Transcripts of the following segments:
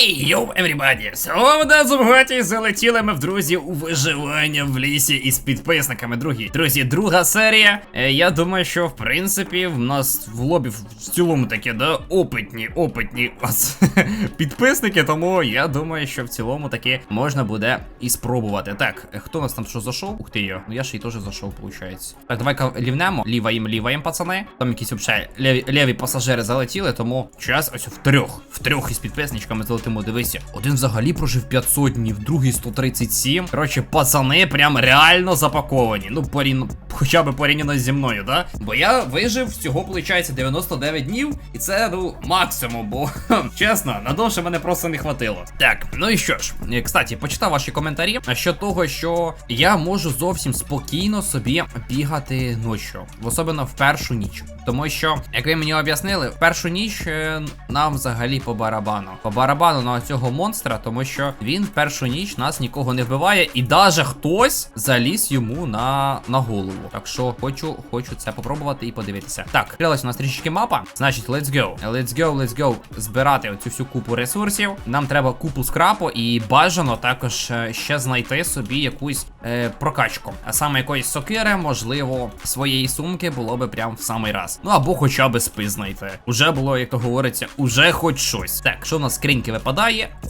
Хей, йоу, everybody! Свобода зубгаті залетіли ми в друзі у виживання в лісі із підписниками. Другі. Друзі, друга серія. Е, я думаю, що в принципі в нас в лобі в цілому таке, да, опитні, опитні підписники, тому я думаю, що в цілому таки можна буде і спробувати. Так, е, хто нас там що зайшов? Ух ти йо. Ну я ж і теж зайшов, виходить. Так, давай-ка лівнемо, ліваєм, ліваєм, пацани. Там якісь взагалі леві пасажири залетіли, тому час ось в трьох. В трьох із підписничками залетимо. Дивися. Один взагалі прожив 500 днів, другий 137. Коротше, пацани прям реально запаковані. Ну, порівняно, хоча б порівняно зі мною, да? Бо я вижив всього, виходить, 99 днів, і це, ну, максимум, бо чесно, надовше мене просто не хватило. Так, ну і що ж, е, кстати, почитав ваші коментарі щодо того, що я можу зовсім спокійно собі бігати ночі, особливо в першу ніч. Тому що, як ви мені об'яснили, в першу ніч е, нам взагалі по барабану. По барабану на цього монстра, тому що він в першу ніч нас нікого не вбиває, і даже хтось заліз йому на, на голову. Так що хочу, хочу це попробувати і подивитися. Так, відкрилась у нас трішечки мапа. Значить, let's go. Let's go, let's go. Збирати оцю всю купу ресурсів. Нам треба купу скрапу і бажано також е, ще знайти собі якусь е, прокачку. А саме якоїсь сокири, можливо, своєї сумки було би прям в самий раз. Ну або хоча б спи знайти. Уже було, як то говориться, уже хоч щось. Так, що у нас скриньки випадає?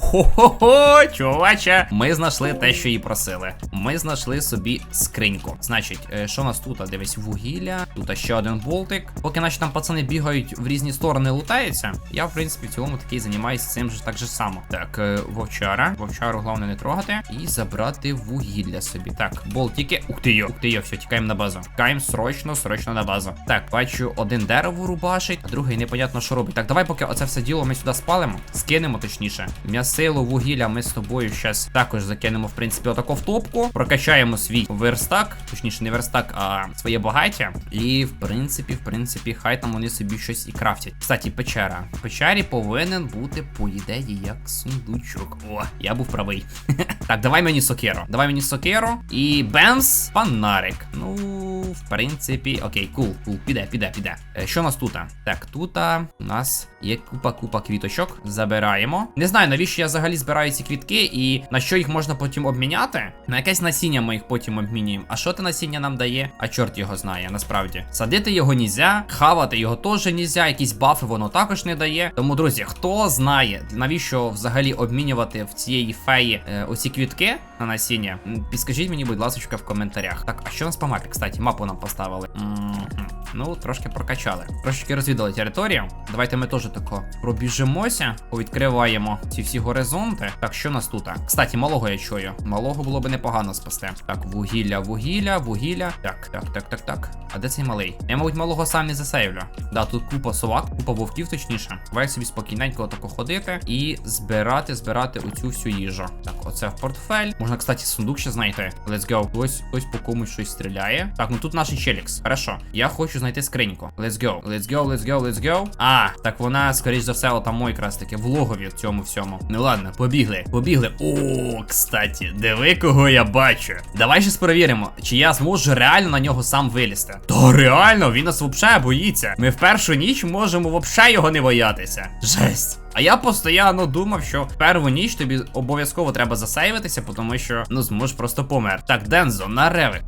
Хо-хо-хо, чуваче, ми знайшли те, що і просили. Ми знайшли собі скриньку. Значить, е, що у нас тут? Дивись, вугілля. Тут ще один болтик. Поки наші там пацани бігають в різні сторони, лутаються. Я, в принципі, в цілому такий займаюся цим же так же само. Так, е, вовчара. Вовчару головне не трогати. І забрати вугілля собі. Так, болтики. Ух ти йо, ух ти йо, все, тікаємо на базу. Тікаємо срочно, срочно на базу. Так, бачу, один дерево рубашить, а другий непонятно, що робить. Так, давай, поки оце все діло ми сюди спалимо, скинемо точніше. М'ясило, вугілля ми з тобою зараз також закинемо, в принципі, отако в топку. Прокачаємо свій верстак, точніше, не верстак, а своє багаття. І в принципі, в принципі, хай там вони собі щось і крафтять. Кстати, печера. В печері повинен бути, по ідеї, як сундучок. О, я був правий. Так, давай мені сокеру. Давай мені сокеру. І бемс, фонарик. Ну, в принципі, окей, кул, кул, піде, піде, піде. Е, Що у нас тут? Так, тут у нас є купа-купа квіточок. Забираємо. Не знаю, навіщо я взагалі збираю ці квітки і на що їх можна потім обміняти. На якесь насіння ми їх потім обмінюємо. А що те насіння нам дає? А чорт його знає, насправді. Садити його нельзя, хавати його теж нельзя, якісь бафи воно також не дає. Тому, друзі, хто знає, навіщо взагалі обмінювати в цієї феї е, оці квітки на насіння? Підскажіть мені, будь ласка, в коментарях. Так, а що у нас по мапі? Кстати, мапу нам поставили. Мгм. Ну, трошки прокачали. Трошки розвідали територію. Давайте ми теж тако пробіжимося, повідкриваємо ці всі горизонти. Так, що нас тут? Кстати, малого я чую. Малого було би непогано спасти. Так, вугілля, вугілля, вугілля. Так, так, так, так, так. А де цей малий? Я, мабуть, малого сам не засейвлю. Да, тут купа совак, купа вовків, точніше. Давай собі спокійненько тако ходити і збирати, збирати оцю всю їжу. Так, оце в портфель. Можна, кстати, сундук ще знайти. Let's go. Ось ось по комусь щось стріляє. Так, ну тут наш челікс. Хорошо. Я хочу знайти скриньку. Let's go. Let's go, let's go, let's go. А, так вона, скоріш за все, отам якраз таки в логові в цьому всьому. Ну ладно, побігли, побігли. О, кстати, диви, кого я бачу. Давай щас перевіримо, чи я зможу реально на нього сам вилізти. Та реально, він нас взагалі боїться. Ми в першу ніч можемо взагалі його не боятися. Жесть. А я постійно думав, що в першу ніч тобі обов'язково треба засейвитися, тому що ну зможеш просто помер. Так, Дензо, на ревик.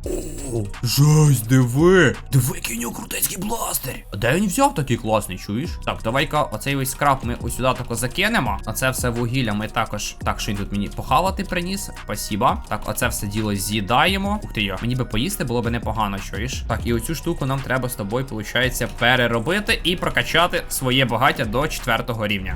О, жесть, диви. Диви, нього крутецький бластер. А де він взяв такий класний, чуєш? Так, давай-ка оцей весь скраб ми ось сюди тако закинемо. А це все вугілля ми також. Так, що він тут мені похавати приніс. Спасіба. Так, оце все діло з'їдаємо. Ух ти йо. Мені би поїсти було би непогано, чуєш? Так, і оцю штуку нам треба з тобою, виходить, переробити і прокачати своє багаття до четвертого рівня.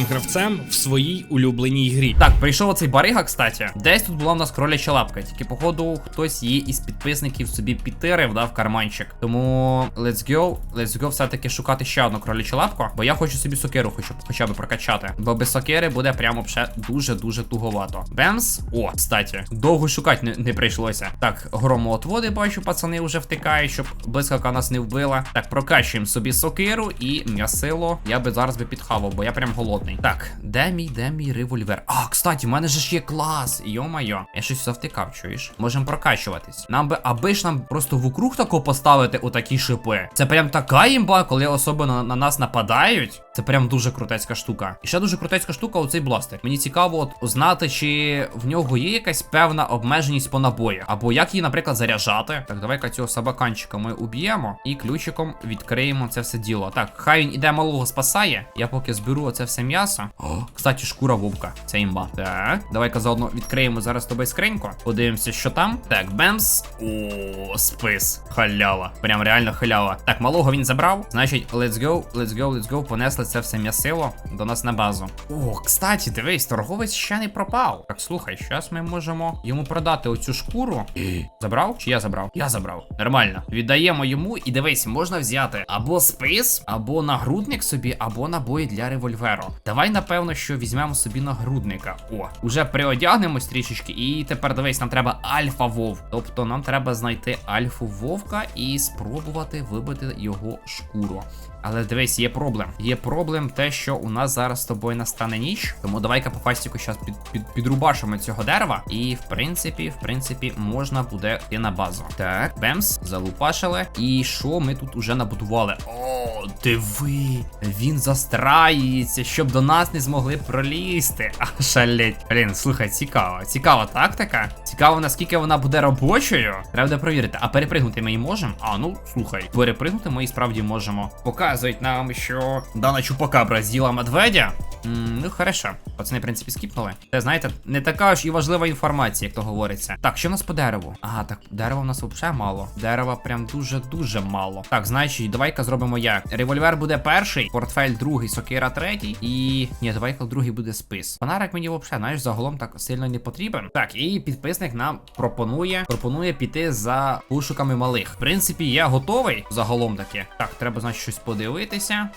найкращим гравцем в своїй улюбленій грі. Так, прийшов оцей барига, кстати. Десь тут була в нас кроляча лапка. Тільки, походу, хтось її із підписників собі підтирив, да, в карманчик. Тому let's go, let's go все-таки шукати ще одну кролячу лапку, бо я хочу собі сокиру хочу, хоча б прокачати. Бо без сокири буде прямо ще дуже-дуже туговато. Бемс. О, кстати, довго шукати не, не прийшлося. Так, громоотводи, бачу, пацани вже втикають, щоб блискавка нас не вбила. Так, прокачуємо собі сокиру і м'ясило. Я би зараз би підхавав, бо я прям голодний. Так, де мій, де мій револьвер? А, кстати, в мене же ж є клас. Йо-майо. Я щось завтикав, чуєш? Можемо прокачуватись. Нам би, аби ж нам просто в округ тако поставити отакі шипи. Це прям така імба, коли особи на, на нас нападають. Це прям дуже крутецька штука. І ще дуже крутецька штука оцей бластер. Мені цікаво от узнати, чи в нього є якась певна обмеженість по набою. Або як її, наприклад, заряджати. Так, давай-ка цього собаканчика ми уб'ємо і ключиком відкриємо це все діло. Так, хай він іде малого спасає. Я поки зберу оце все м'ясо. О, кстати, шкура вовка. Це імба. Так, давай-ка заодно відкриємо зараз з тобою скриньку. Подивимося, що там. Так, бемс. О, спис. Халява. Прям реально халява. Так, малого він забрав. Значить, let's go, let's go, let's go. Понесли це все м'ясило до нас на базу. О, кстати, дивись, торговець ще не пропав. Так, слухай, зараз ми можемо йому продати оцю шкуру. Забрав? Чи я забрав? Я забрав. Нормально. Віддаємо йому і дивись, можна взяти або спис, або нагрудник собі, або набої для револьверу. Давай, напевно, що візьмемо собі нагрудника. О, уже приодягнемось трішечки, і тепер дивись, нам треба альфа вовк. Тобто нам треба знайти альфу вовка і спробувати вибити його шкуру. Але дивись, є проблем. Є проблем те, що у нас зараз з тобою настане ніч. Тому давай-ка по фастіку зараз під, під, підрубашимо цього дерева. І в принципі, в принципі, можна буде йти на базу. Так, бемс, залупашили. І що ми тут уже набудували? О, диви! Він застраюється, щоб до нас не змогли пролізти. А шалеть. Блін, слухай, цікаво. Цікава тактика. Цікаво, наскільки вона буде робочою. Треба буде провірити. А перепригнути ми її можемо? А, ну слухай, перепригнути ми і справді можемо. Показують нам, що дана чупакабра з'їла медведя. Ну, хорошо. Пацани, в принципі, скіпнули. Це, знаєте, не така ж і важлива інформація, як то говориться. Так, що в нас по дереву? Ага, так, дерева в нас взагалі мало. Дерева прям дуже-дуже мало. Так, значить, давай-ка зробимо як. Револьвер буде перший, портфель другий, сокира третій. І. Ні, давай-ка другий буде спис. Фонарик мені взагалі, знаєш, загалом так сильно не потрібен. Так, і підписник нам пропонує пропонує піти за пошуками малих. В принципі, я готовий загалом таки. Так, треба, значить, щось подивитися.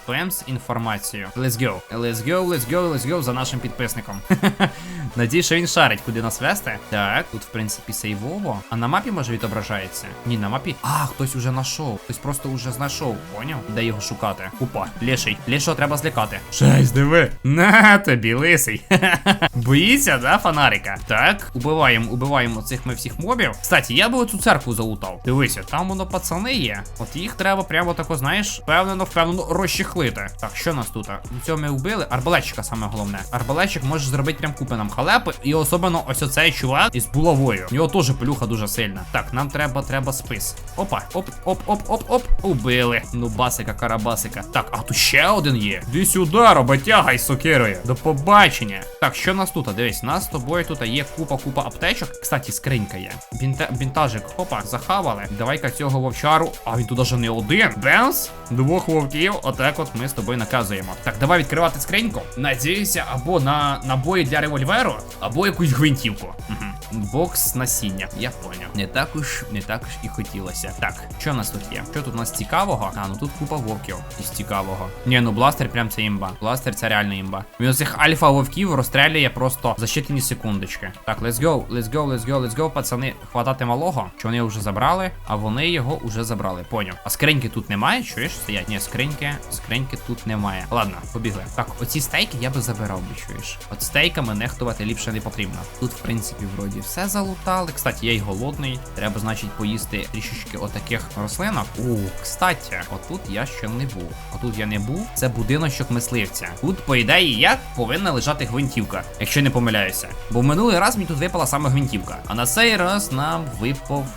Пемс інформацію. Let's go. Let's go, let's go, let's go за нашим підписником. Надію, що він шарить, куди нас вести. Так, тут, в принципі, сейвово. А на мапі може відображається? Ні, на мапі. А, хтось уже знайшов. Хтось просто уже знайшов. Поняв? Де його шукати? Опа, леший. Лешого треба злякати. Шесть, диви. На тобі, лисий. Боїться, да, фонарика? Так, убиваємо, убиваємо цих ми всіх мобів. Кстати, я би оцю церкву залутав. Дивися, там воно пацани є. От їх треба прямо тако, знаєш, впевнено, впевнено розчехлити. Так, що нас тут? Цього ми вбили. Арбалетчика саме головне. Арбалетчик може зробити прям купи нам халепи. І особливо ось оцей чувак із булавою. У нього теж пилюха дуже сильна. Так, нам треба, треба спис. Опа, оп, оп, оп, оп, оп. Убили. Ну, басика, карабасика. Так, а тут ще один є. Іди сюди, роботяга із сокирою. До побачення. Так, що нас тут? Дивись, нас з тобою тут є купа-купа аптечок. Кстати, скринька є. Бінта... Бінтажик, хопа, захавали. Давай-ка цього вовчару. А він тут даже не один. Бенс? Двох вовків. Отак от ми з тобою наказуємо. Так, давай відкривати скриньку. Надіюся, або на набої для револьверу, або якусь гвинтівку. Угу. Бокс насіння. Я поняв. Не так уж, не так і хотілося. Так, що в нас тут є? Що тут у нас цікавого? А, ну тут купа вовків із цікавого. Ні, ну бластер прям це імба. Бластер це реально імба. Він цих альфа вовків розстрілює просто за щитані секундочки. Так, let's go, let's go, let's go, let's go, пацани, хватати малого. Що вони його вже забрали, а вони його вже забрали. Поняв. А скриньки тут немає, чуєш? Стоять? Ні, скриньки, скриньки тут немає. Ладно, побігли. Так, оці стейки я би забирав би, чуєш. От стейками нехтувати ліпше не потрібно. Тут, в принципі, вроді все залутали. Кстати, я й голодний. Треба, значить, поїсти трішечки отаких рослинок. О, кстати, отут я ще не був. Отут я не був. Це будиночок мисливця. Тут, по ідеї, як повинна лежати гвинтівка, якщо не помиляюся. Бо в минулий раз мені тут випала саме гвинтівка. А на цей раз нам випав.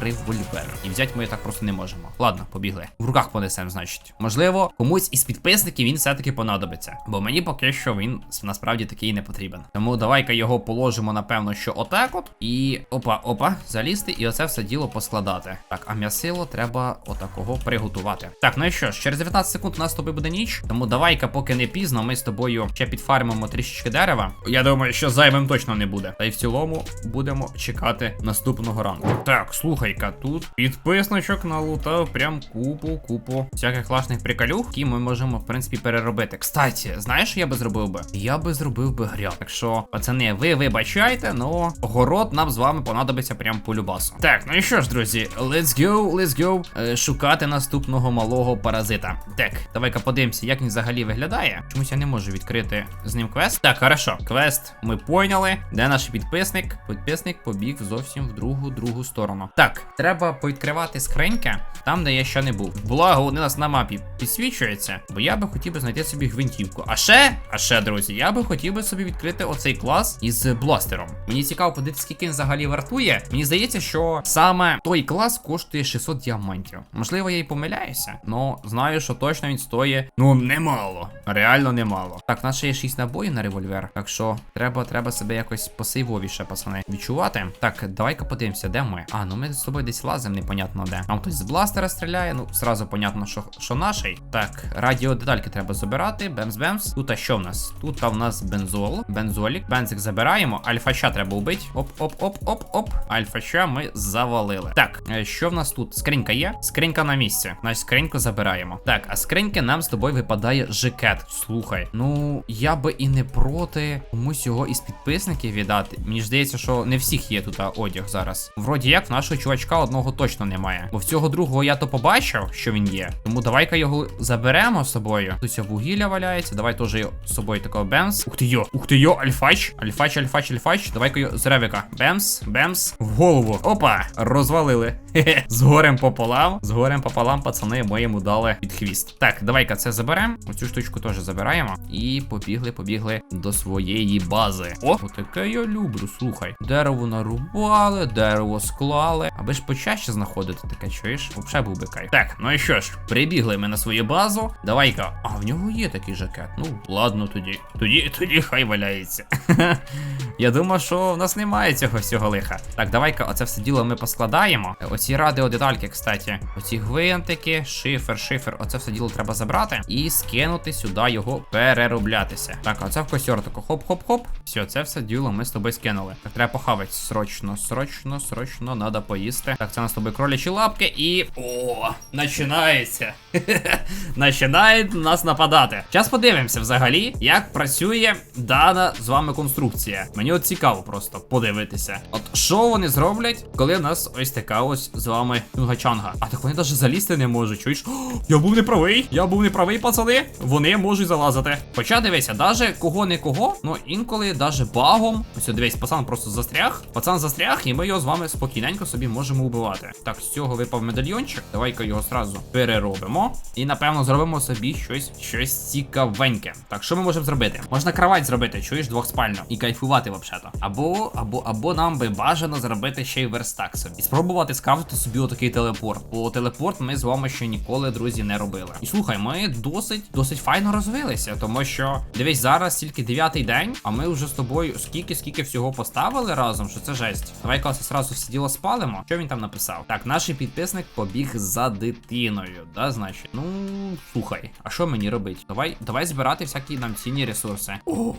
револьвер. І взяти ми так просто не можемо. Ладно, побігли. В руках понесемо, значить. Можливо, комусь із підписників він все-таки понадобиться. Бо мені поки що він насправді такий не потрібен. Тому давай-ка його положимо, напевно, що отак от. І опа, опа, залізти, і оце все діло поскладати. Так, а м'ясило треба отакого приготувати. Так, ну і що ж, через 19 секунд у нас з тобою буде ніч. Тому давай-ка, поки не пізно, ми з тобою ще підфармимо трішечки дерева. Я думаю, що займем точно не буде. Та й в цілому будемо чекати наступного ранку. Так, слухай-ка, тут підписничок налутав прям купу, купу всяких класних приколюх, які ми можемо, в принципі, переробити. Кстати, знаєш, що я би зробив би? Я би зробив би гряд. Так що, пацани, ви вибачайте, но город нам з вами понадобиться прям по любасу. Так, ну і що ж, друзі, let's go, let's go е, шукати наступного малого паразита. Так, давай-ка подивимося, як він взагалі виглядає. Чомусь я не можу відкрити з ним квест. Так, хорошо, квест ми поняли. Де наш підписник? Підписник побіг зовсім в другу другу сторону. Так, треба повідкривати скриньки там, де я ще не був. Благо, вони нас на мапі підсвічуються, бо я би хотів би знайти собі гвинтівку. А ще, а ще, друзі, я би хотів би собі відкрити оцей клас із бластером. Мені цікаво подивитися, скільки він взагалі вартує. Мені здається, що саме той клас коштує 600 діамантів. Можливо, я й помиляюся, але знаю, що точно він стоїть ну немало. Реально немало. Так, в нас ще є 6 набоїв на револьвер. Так що треба, треба себе якось посейвовіше, пацани, відчувати. Так, давай-ка подивимося, де ми. А, ну ми з собою десь лазимо, непонятно де. Там хтось з бластера стріляє. Ну, зразу понятно, що, що наший. Так, радіодетальки треба забирати. Бемс-бемс. Тут а що в нас? Тут в нас бензол, бензолік. Бензик забираємо. Альфача треба вбити. Оп-оп-оп-оп-оп. Альфача ми завалили. Так, е, що в нас тут? Скринька є? Скринька на місці. Значить, скриньку забираємо. Так, а скриньки нам з тобою випадає жикет. Слухай, ну я би і не проти комусь його із підписників віддати. Мені здається, що не всіх є тут одяг зараз. Вроді як в нашого чувачка одного точно немає. Бо в цього другого я то побачив, що він є. Тому давай-ка його заберемо з собою. Тут вугілля валяється. Давай теж з собою такого бемс. Ух ти йо, ух ти йо, альфач. Альфач, альфач, альфач. Давай-ка його з ревіка. Бемс, бемс. В голову. Опа! Розвалили. Хе-хе. З горем пополам. З горем пополам, пацани, ми йому дали під хвіст. Так, давай-ка це заберемо. Оцю штучку теж забираємо. І побігли, побігли до своєї бази. О, таке я люблю, слухай. Дерево нарубали, дерево склали. Аби ж почаще знаходити таке, чуєш? Взагалі був би кайф. Так, ну і що ж, прибігли ми на свою базу. Давай-ка. А, в нього є такий жакет. Ну, ладно тоді. Тоді, тоді хай валяється. Я думав, що в нас немає цього всього лиха. Так, давай-ка оце все діло ми поскладаємо. Оці радіодетальки, кстати. Оці гвинтики, шифер, шифер. Оце все діло треба забрати і скинути сюди його перероблятися. Так, оце в костер тако хоп-хоп-хоп. Все, це все діло ми з тобою скинули. Так, треба похавати. Срочно, срочно, срочно, треба поїсти. Так, це у нас з тобою кролячі лапки і. О, починається. Починають нас нападати. Зараз подивимося взагалі, як працює дана з вами конструкція. Мені от цікаво просто подивитися. От що вони зроблять, коли в нас ось така ось з вами Чунга-Чанга. А так вони навіть залізти не можуть. Чуєш? Я був неправий. Я був неправий, пацани. Вони можуть залазити. Хоча дивися, даже кого не кого, ну інколи даже багом. Ось дивись, пацан просто застряг. Пацан застряг, і ми його з вами спокійненько собі можемо убивати. Так, з цього випав медальйончик. Давай-ка його зразу переробимо. І напевно зробимо собі щось щось цікавеньке. Так, що ми можемо зробити? Можна кровать зробити, чуєш, двохспальну. І кайфувати взагалі. Або, або, або нам би бажано зробити ще й верстак собі. І спробувати скрафтити собі отакий телепорт. Бо телепорт ми з вами ще ніколи, друзі, не робили. І слухай, ми досить досить файно розвилися, тому що дивись, зараз тільки дев'ятий день, а ми вже з тобою скільки, скільки всього поставили разом, що це жесть. Давай класи сразу все діло спалимо. Що він там написав? Так, наш підписник побіг за дитиною, да, значить. Ну, слухай, а що мені робити? Давай, давай збирати всякі нам цінні ресурси. О,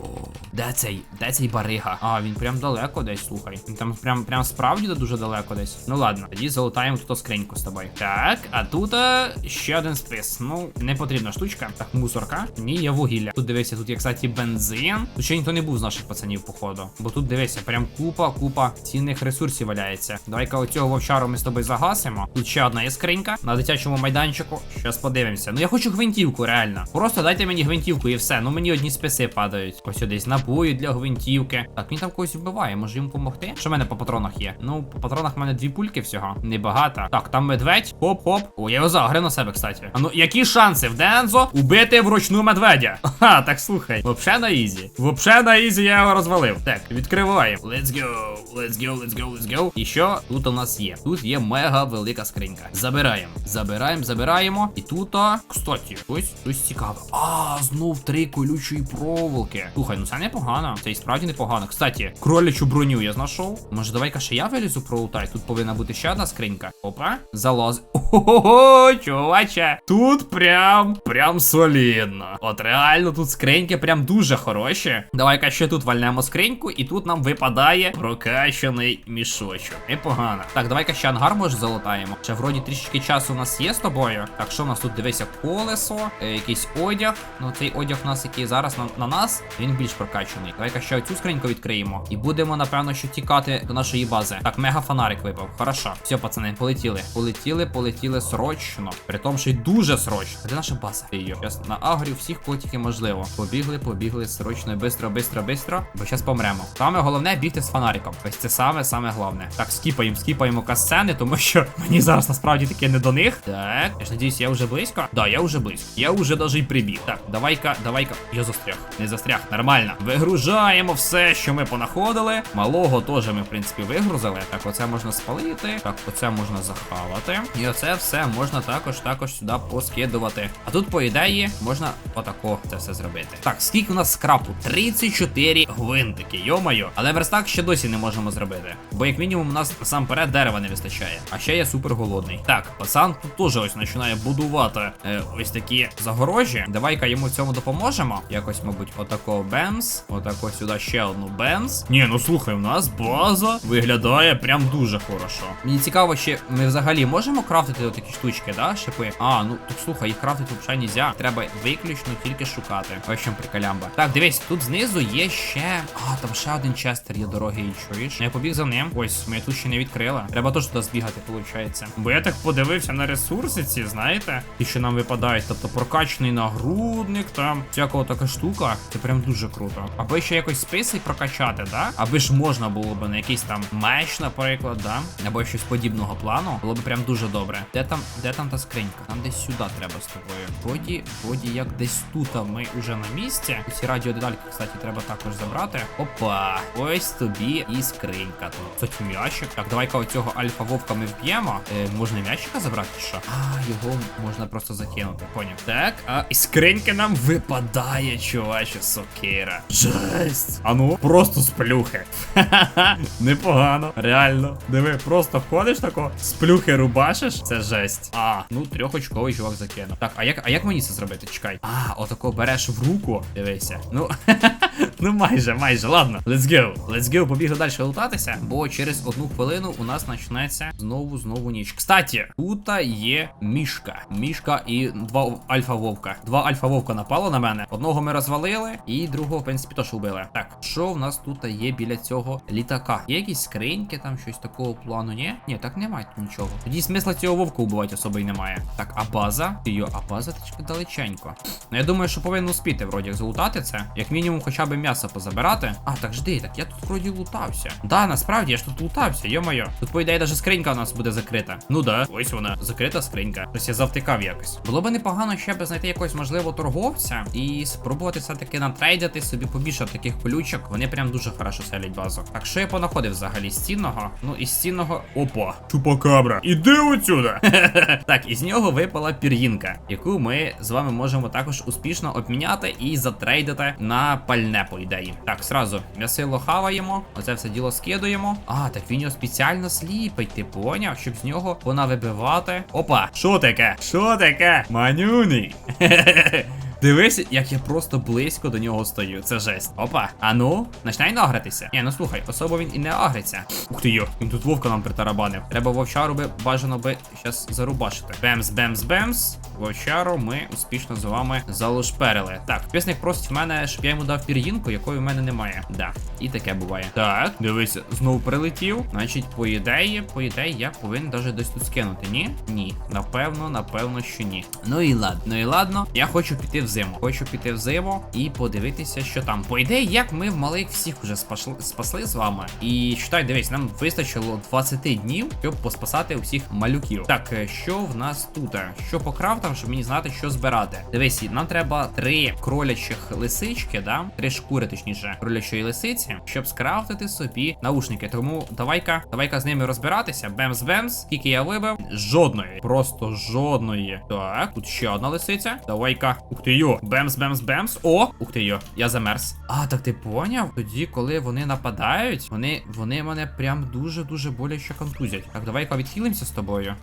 де цей? Де цей барига? А, він прям далеко десь, слухай. Він там прям прям справді дуже далеко десь. Ну ладно, тоді залутаємо тут скриньку з тобою. Так, а тут ще один спис. Ну, не потрібна штучка. Так, мусорка. Ні, є вугілля. Тут дивися, тут є, кстати, бензин. Тут ще ніхто не був з наших пацанів, походу. Бо тут дивися, прям купа, купа цінних ресурсів валяється. Давай-ка оцього вовчару ми з тобою загасимо. Тут ще одна є скринька на дитячому майданчику. Щас подивимося. Ну я хочу гвинтівку, реально. Просто дайте мені гвинтівку і все. Ну мені одні списи падають. Ось десь набої для гвинтівки. Так, він там когось вбиває, може йому допомогти? Що в мене по патронах є? Ну, по патронах в мене дві пульки всього. Небагато. Так, там медведь. Хоп-хоп. О, я його загрив на себе, кстати. А ну, які шанси в Дензо убити вручну медведя? Ха, так слухай. Вообще на ізі. Вообще на ізі я його розвалив. Так, відкриваємо. Let's go, let's go, let's go, let's go. І що тут у нас є? Тут є мега велика скринька. Забираємо. Забираємо, забираємо. І тут, а, кстати, ось щось цікаве. А, знов три колючої проволоки. Слухай, ну це непогано. Це і справді непогано. Кстати, кролячу броню я знайшов. Може, давай-ка ще я вилізу пролутай. Тут повинна бути ще одна скринька. Опа, залаз. Ого, чуваче. Тут прям, прям солідно. От реально тут скриньки прям дуже хороші. Давай-ка ще тут вальнемо скриньку, і тут нам випадає прокачаний мішочок. Непогано. Так, давай-ка ще ангар може залутаємо. Ще вроді трішечки часу у нас є з тобою. Так, що у нас тут дивися колесо, е, якийсь одяг. Ну цей одяг у нас, який зараз на, на нас, він більш прокачаний. Давай-ка ще оцю скриньку відкриємо. І будемо, напевно, що тікати до нашої бази. Так, мега фонарик випав. Хорошо. Все, пацани, полетіли. Полетіли, полетіли срочно. При тому, що й дуже срочно. Де наша база? Її. Зараз на агрі всіх тільки можливо. Побігли, побігли срочно, бистро, бистро, бистро. Бо зараз помремо. Саме головне бігти з фонариком. Ось це саме, саме головне. Так, скіпаємо, скіпаємо касцени, тому що мені зараз насправді таке не до них. Так, я ж надіюсь, я вже близько. Да, я вже близько. Я вже даже й прибіг. Так, давай-ка, давай-ка. Я застряг. Не застряг. Нормально. Вигружаємо все, що ми понаходили. Малого теж ми, в принципі, вигрузили. Так, оце можна спалити. Так, оце можна захавати. І оце все можна також також сюди поскидувати. А тут, по ідеї, можна отако це все зробити. Так, скільки у нас скрапу? 34 гвинтики, йомайо. Але верстак ще досі не можемо зробити. Бо як мінімум у нас насамперед дерева не вистачає. А ще я супер голодний. Так, пацан тут теж ось починає будувати е, ось такі загорожі. Давай-ка йому в цьому допоможемо. Якось, мабуть, отако бемс. Отако сюди ще одну бемс. Ні, ну слухай, у нас база виглядає прям дуже хорошо. Мені цікаво, чи ми взагалі можемо крафтити такі штучки, да? Шипи. А, ну так слухай, їх крафтити взагалі нельзя. Треба виключно тільки шукати. Ось чим приколямба. Так, дивись, тут знизу є ще. А, там ще один честер є дороги, і чуєш? Я побіг за ним. Ось, ми тут ще не відкрили. Треба теж туди збігати, виходить. Бо я так подивився на ресурси ці, знаєте, ті, що нам випадають. Тобто прокачаний нагрудник, там всякого така штука. Це прям дуже круто. Аби ще якось списи прокачати, да? Аби ж можна було б на якийсь там меч, наприклад, да? Або щось подібного плану. Було б прям дуже добре. Де там, де там та скринька? Нам десь сюди треба з тобою. Вроді, вроді як десь тут ми вже на місці. Усі радіодетальки, кстати, треба також забрати. Опа, ось тобі і скринька тут. Це м'ячик. Так, давай-ка оцього альфа вовка ми вб'ємо. Е, можна м'ячика забрати що? А, його можна просто закинути. Поняв. Так, а і скринька нам випадає, чуваче, сокира. Жесть. А ну, просто сплюхи. Ха-ха-ха. Непогано. Реально. Диви, просто входиш тако, сплюхи рубашиш. Це жесть. А, ну трьохочковий чувак закинув. Так, а як, а як мені це зробити? Чекай. А, отако береш в руку. Дивися. Ну, ну майже, майже. Ладно. Let's go. Let's go. Побігли далі лутатися. Бо через одну хвилину у нас почнеться знову знову ніч. Кстати, тут є мішка. Мішка і два альфа вовка. Два альфа вовка напало на мене. Одного ми розвалили, і другого, в принципі, теж вбили. Так, що в нас тут є біля цього літака? Є якісь скриньки, там щось такого плану, ні? Ні, так немає нічого. Тоді смисла цього вовка убивати особо й немає. Так, а база? Йо, а база далеченько. Ну я думаю, що повинен успіти вроді залутати це. Як мінімум, хоча б м'ясо позабирати. А, так жди, так я тут вроді лутався. Да, насправді я ж тут лутався, йо-моє. Тут, по ідеї, даже скринька у нас буде закрита. Ну да, ось вона, закрита скринька. Ось я завтикав якось. Було би непогано ще би знайти якогось можливо торговця і спробувати все-таки натрейдити собі побільше таких колючок. Вони прям дуже хорошо селять базу. Так що я понаходив взагалі з цінного? Ну із цінного. Опа, чупакабра. Іди отсюда. так, із нього випала пір'їнка, яку ми з вами можемо також успішно обміняти і затрейдити на пальне, по ідеї. Так, сразу м'ясило хаваємо, оце все діло скидуємо. А, так він його спеціально сліпить, ти поняв, щоб з нього вона вибивати. Опа, що таке? Що таке? Манюний. Дивись, як я просто близько до нього стою. Це жесть. Опа. А ну, починай награтися. Ні, ну слухай, особо він і не агриться. Ух ти йо, він тут вовка нам притарабанив. Треба вовчару би бажано би щас зарубашити. Бемс, бемс, бемс. Вовчару ми успішно з вами залушперили. Так, підписник просить в мене, щоб я йому дав пір'їнку, якої в мене немає. Да, і таке буває. Так, дивися, знову прилетів. Значить, по ідеї, по ідеї, я повинен даже десь тут скинути. Ні? Ні. Напевно, напевно, що ні. Ну і ладно, ну і ладно. Я хочу піти в зиму. Хочу піти в зиму і подивитися, що там. По ідеї, як ми в малих всіх уже спасли, спасли з вами. І читай, дивись, нам вистачило 20 днів, щоб поспасати усіх малюків. Так, е, що в нас тут? Що по крафтам, щоб мені знати, що збирати. Дивись, нам треба три кролячих лисички, да? Три шкури, точніше, кролячої лисиці, щоб скрафтити собі наушники. Тому давай-ка, давай-ка з ними розбиратися. Бемс-бемс. Скільки я вибив? Жодної. Просто жодної. Так, тут ще одна лисиця. Давай-ка. Ух ти йо. Бемс-бемс-бемс. О! Ух ти йо. Я замерз. А, так ти поняв? Тоді, коли вони нападають, вони, вони мене прям дуже-дуже боляче контузять. Так, давай-ка відхилимося з тобою.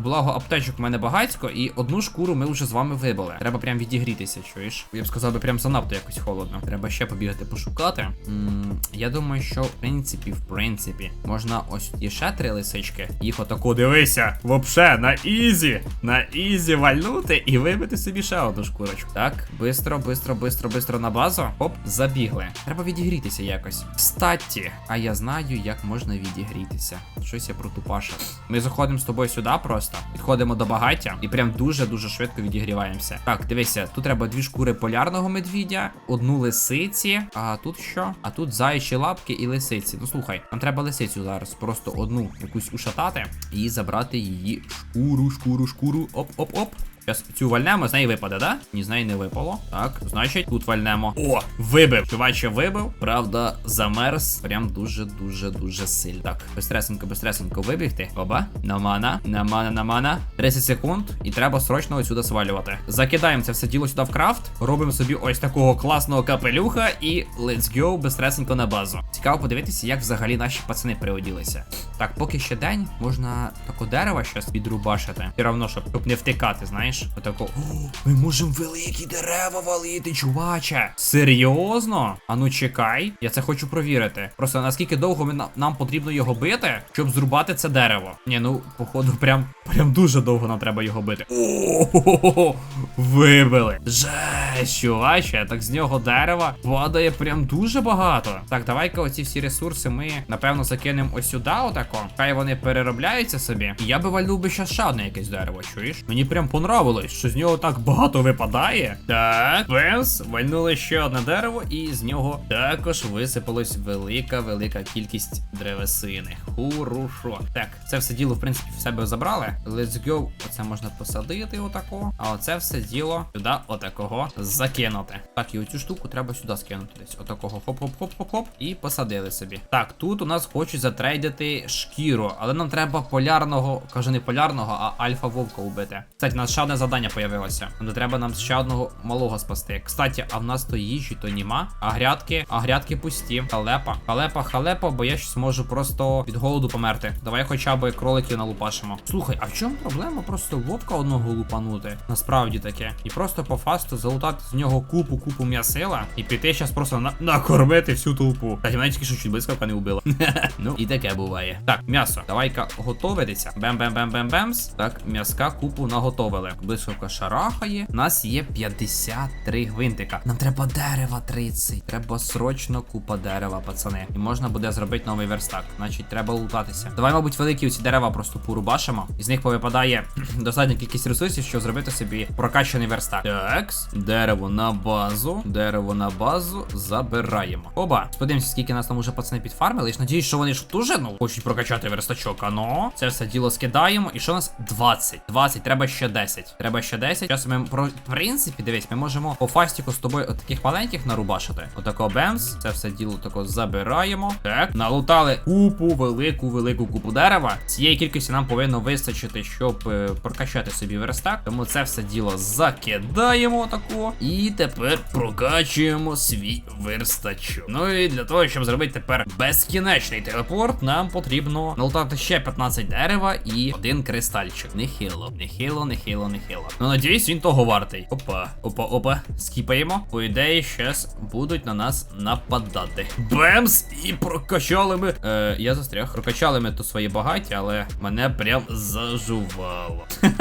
Благо, аптечок в мене багатько, і одну шкуру ми вже з вами вибили. Треба прям відігрітися, чуєш? Я б сказав би прям занадто якось холодно. Треба ще побігати пошукати. м я думаю, що в принципі, в принципі, можна ось є ще три лисички. Їх отако дивися. Вообще на ізі. На ізі вальнути і вибити собі ще одну шкурочку. Так, бистро, бистро, бистро, бистро на базу. Оп, забігли. Треба відігрітися якось. Кстаті, а я знаю, як можна відігрітися. Щось я протупашив. Ми заходимо з тобою сюди просто. Підходимо до багаття і прям дуже-дуже швидко відігріваємося. Так, дивися, тут треба дві шкури полярного медвідя, одну лисиці. А тут що? А тут заячі лапки і лисиці. Ну слухай, нам треба лисицю зараз. Просто одну якусь ушатати і забрати її шкуру, шкуру, шкуру. Оп-оп-оп. Зараз цю вальнемо, з неї випаде, да? Ні, з неї не випало. Так, значить, тут вальнемо. О, вибив. Чуваче вибив. Правда, замерз. Прям дуже-дуже дуже сильно. Так, безстресенько, безстресенько вибігти. Оба. Намана, намана, намана. 30 секунд. І треба срочно отсюди свалювати. Закидаємо це все діло сюди в крафт. Робимо собі ось такого класного капелюха. І let's go, безстресенько на базу. Цікаво подивитися, як взагалі наші пацани приоділися. Так, поки ще день, можна тако дерево щас підрубашити. Все равно, щоб, щоб не втикати, знаєш. Отако. О, ми можемо великі дерева валити, чуваче. Серйозно? А ну чекай, я це хочу провірити. Просто наскільки довго ми, нам потрібно його бити, щоб зрубати це дерево. Ні, ну, походу, прям, прям дуже довго нам треба його бити. О, вибили. Жесть, чуваче, так з нього дерева падає прям дуже багато. Так, давай-ка оці всі ресурси ми, напевно, закинемо ось сюди, отако. Хай вони переробляються собі. І я би вальнув би ще одне якесь дерево, чуєш? Мені прям понравилось, що з нього так багато випадає. Так, пенс, вальнули ще одне дерево, і з нього також висипалась велика-велика кількість древесини. Хорошо. Так, це все діло, в принципі, в себе забрали. Let's go. Оце можна посадити отако. А оце все діло сюди отакого закинути. Так, і оцю штуку треба сюди скинути десь. Отакого хоп-хоп-хоп-хоп-хоп. І посадили собі. Так, тут у нас хочуть затрейдити шкіру, але нам треба полярного, кажу не полярного, а альфа вовка убити. Кстати, нас ще одне завдання появилося. Не треба нам ще одного малого спасти. Кстати, а в нас то їжі, то нема. А грядки, а грядки пусті. Халепа, халепа, халепа, бо я щось можу просто від голоду померти. Давай хоча б кроликів налупашимо. Слухай, а в чому проблема просто вовка одного лупанути? Насправді таке. І просто по фасту залутати з нього купу, купу м'ясила і піти зараз просто на накормити всю толпу. Так, мене що чуть блискавка не вбила. ну, і таке буває. Так, м'ясо. Давай-ка готовитися. Бем-бем-бем-бем-бемс. Так, м'яска купу наготовили. Блискавка шарахає. У нас є 53 гвинтика. Нам треба дерева 30. Треба срочно купа дерева, пацани. І можна буде зробити новий верстак. Значить, треба лутатися. Давай, мабуть, великі оці дерева просто порубашимо. Із них повипадає достатня кількість ресурсів, щоб зробити собі прокачаний верстак. Такс, дерево на базу. Дерево на базу забираємо. Оба. Подивимося, скільки нас там уже пацани підфармили. Я ж надіюсь, що вони ж дуже ну хочуть прокачати верстачок. А ну, це все діло скидаємо. І що у нас 20. 20, треба ще 10. Треба ще 10. Зараз ми про принципі, дивись, ми можемо по фастіку з тобою от таких маленьких нарубашити. Отако бемс. Це все діло тако забираємо. Так, налутали купу, велику, велику купу дерева. Цієї кількості нам повинно вистачити, щоб е, прокачати собі верстак. Тому це все діло закидаємо тако. І тепер прокачуємо свій верстачок. Ну і для того, щоб зробити тепер безкінечний телепорт, нам потрібно налутати ще 15 дерева і один кристальчик. Нехило, нехило, нехило, нехило. Ну надіюсь, він того вартий. Опа, опа, опа. Скіпаємо. По ідеї, щас будуть на нас нападати. Бемс! І прокачали ми. Е, я застряг. Прокачали ми тут свої багаття, але мене прям зажувало.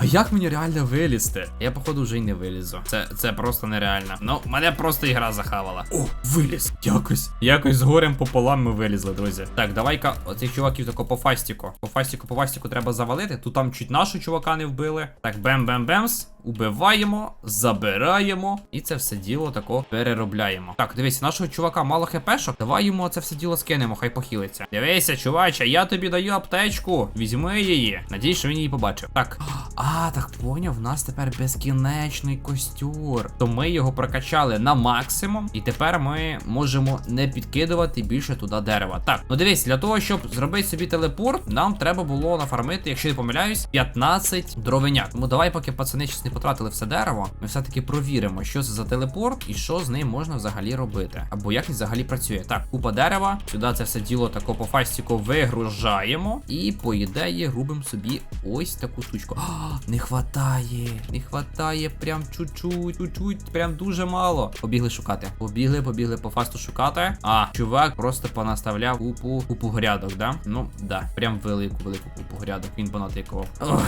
А як мені реально вилізти? Я, походу, вже й не вилізу. Це, це просто нереально. Ну, мене просто ігра захавала. О, виліз. Якось. Якось з горем пополам ми вилізли, друзі. Так, давай-ка оцих чуваків тако по фастіку. По фастіку, по фастіку треба завалити. Тут там чуть нашого чувака не вбили. Так, бем-бем-бемс. Убиваємо, забираємо. І це все діло тако переробляємо. Так, дивись, нашого чувака мало хпшок. Давай йому це все діло скинемо, хай похилиться. Дивися, чуваче, я тобі даю аптечку. Візьми її. Надіюсь, що він її побачив. Так. А, так поняв, в нас тепер безкінечний костюр. То ми його прокачали на максимум, і тепер ми можемо не підкидувати більше туди дерева. Так, ну дивись, для того, щоб зробити собі телепорт, нам треба було нафармити, якщо не помиляюсь, 15 дровеняк. Тому давай, поки пацани щось не потратили все дерево, ми все-таки провіримо, що це за телепорт і що з ним можна взагалі робити. Або як він взагалі працює. Так, купа дерева, сюди це все діло тако по фастіку вигружаємо. І по ідеї робимо собі ось таку штучку. А, не хватає, не хватає, прям чуть-чуть, чуть-чуть, прям дуже мало. Побігли шукати. Побігли, побігли по фасту шукати. А, чувак просто понаставляв купу, купу грядок, да? Ну, да, прям велику, велику купу грядок. Він понатикував. Ой,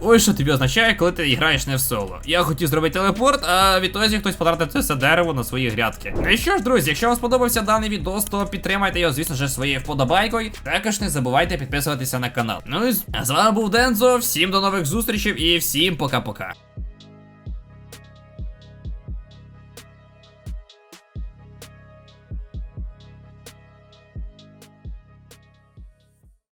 ось що тобі означає, коли ти граєш не в соло. Я хотів зробити телепорт, а відтоді хтось потратив це все дерево на свої грядки. Ну і що ж, друзі, якщо вам сподобався даний відос, то підтримайте його, звісно ж, своєю вподобайкою. Також не забувайте підписуватися на канал. Ну і з вами був Дензо. Всім до нових зустрічей і всім пока-пока.